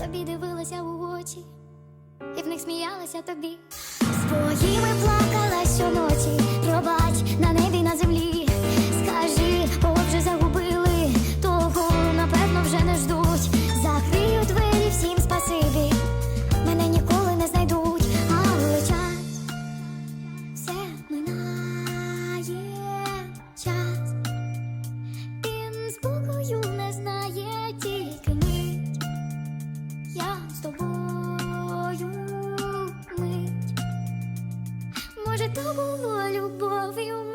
тобі дивилася у очі, і в них сміялася тобі. Своїми плакала Я з тобою мить. Може, то було любов.